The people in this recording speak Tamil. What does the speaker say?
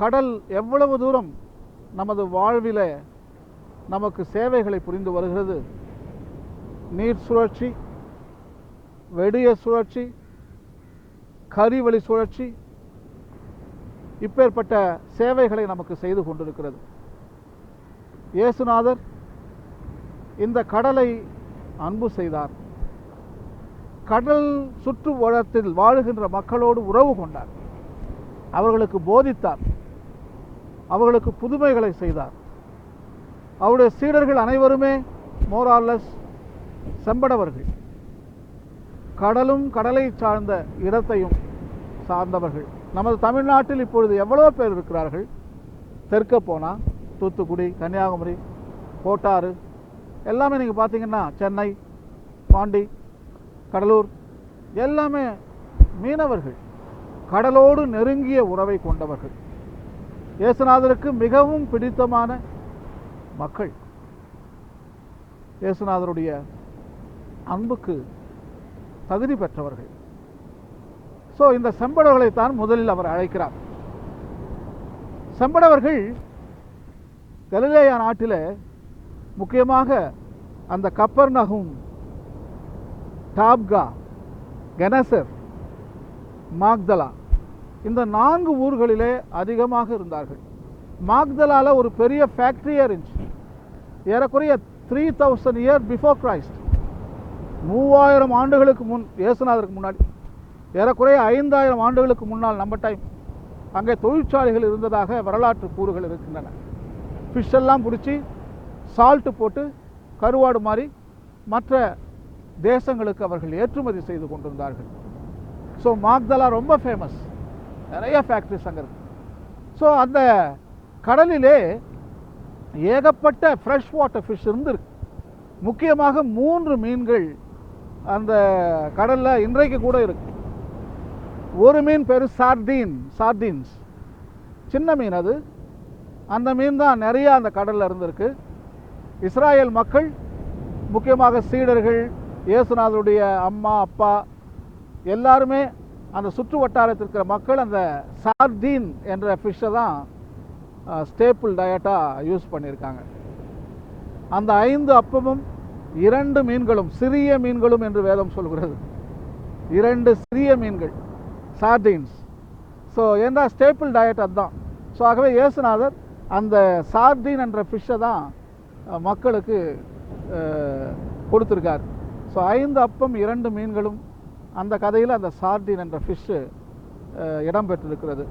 கடல் எவ்வளவு தூரம் நமது வாழ்வில நமக்கு சேவைகளை புரிந்து வருகிறது? நீர் சுழற்சி வெடிய சுழற்சி கரிவழி சுழற்சி இப்பேற்பட்ட சேவைகளை நமக்கு செய்து கொண்டிருக்கிறது. இயேசுநாதர் இந்த கடலை அன்பு செய்தார். கடல் சுற்று வளத்தில் வாழுகின்ற மக்களோடு உறவு கொண்டார். அவர்களுக்கு போதித்தார். அவர்களுக்கு புதுமைகளை செய்தார். அவருடைய சீடர்கள் அனைவருமே மோரார்லஸ் செம்படவர்கள் கடலும் கடலை சார்ந்த இடத்தையும் சார்ந்தவர்கள். நமது தமிழ்நாட்டில் இப்பொழுது எவ்வளோ பேர் இருக்கிறார்கள். தெற்க போனால் தூத்துக்குடி கன்னியாகுமரி கோட்டாறு எல்லாமே நீங்கள் பார்த்தீங்கன்னா சென்னை பாண்டி கடலூர் எல்லாமே மீனவர்கள். கடலோடு நெருங்கிய உறவை கொண்டவர்கள். இயேசுநாதருக்கு மிகவும் பிடித்தமான மக்கள். இயேசுநாதருடைய அன்புக்கு தகுதி பெற்றவர்கள். ஸோ இந்த செம்படவர்களைத்தான் முதலில் அவர் அழைக்கிறார். செம்படவர்கள் கலிலேயா நாட்டில் முக்கியமாக அந்த கப்பர் நகும் டாப்கா கெனசர் மாக்தலா இந்த நான்கு ஊர்களிலே அதிகமாக இருந்தார்கள். மாக்தலாவில் ஒரு பெரிய ஃபேக்ட்ரியே இருந்துச்சு. ஏறக்குறைய three thousand year before Christ மூவாயிரம் ஆண்டுகளுக்கு முன் இயேசுநாதருக்கு முன்னாடி. ஏறக்குறைய ஐந்தாயிரம் ஆண்டுகளுக்கு முன்னால் நம்ம டைம் அங்கே தொழிற்சாலைகள் இருந்ததாக வரலாற்று கூறுகள் இருக்கின்றன. ஃபிஷ் எல்லாம் பிடிச்சி சால்ட்டு போட்டு கருவாடு மாதிரி மற்ற தேசங்களுக்கு அவர்கள் ஏற்றுமதி செய்து கொண்டிருந்தார்கள். ஸோ மாக்தலா ரொம்ப ஃபேமஸ் நிறைய ஃபேக்ட்ரிஸ் அங்கே இருக்குது ஸோ அந்த கடலிலே ஏகப்பட்ட ஃப்ரெஷ் வாட்டர் ஃபிஷ் இருந்திருக்கு. முக்கியமாக மூன்று மீன்கள் அந்த கடலில் இன்றைக்கு கூட இருக்கு. ஒரு மீன் பேர் சார்தீன் சார்தீன்ஸ் சின்ன மீன் அது. அந்த மீன் தான் நிறையா அந்த கடலில் இருந்திருக்கு. இஸ்ராயேல் மக்கள் முக்கியமாக சீடர்கள் இயேசுநாதருடைய அம்மா அப்பா எல்லாருமே அந்த சுற்று வட்டாரத்தில் இருக்கிற மக்கள் அந்த சார்டீன் என்ற ஃபிஷ்ஷை தான் ஸ்டேப்புள் டயட்டாக யூஸ் பண்ணியிருக்காங்க. அந்த ஐந்து அப்பமும் இரண்டு மீன்களும் சிறிய மீன்களும் என்று வேதம் சொல்கிறது. இரண்டு சிறிய மீன்கள் சார்டீன்ஸ் ஸோ ஏன்னா ஸ்டேப்பிள் டயட் அதுதான்? ஸோ ஆகவே இயேசுநாதர் அந்த சார்டீன் என்ற ஃபிஷ்ஷை தான் மக்களுக்கு கொடுத்துருக்கார். ஸோ ஐந்து அப்பம் இரண்டு மீன்களும் அந்த கதையில் அந்த சார்டின் என்ற ஃபிஷ்ஷு இடம்பெற்றிருக்கிறது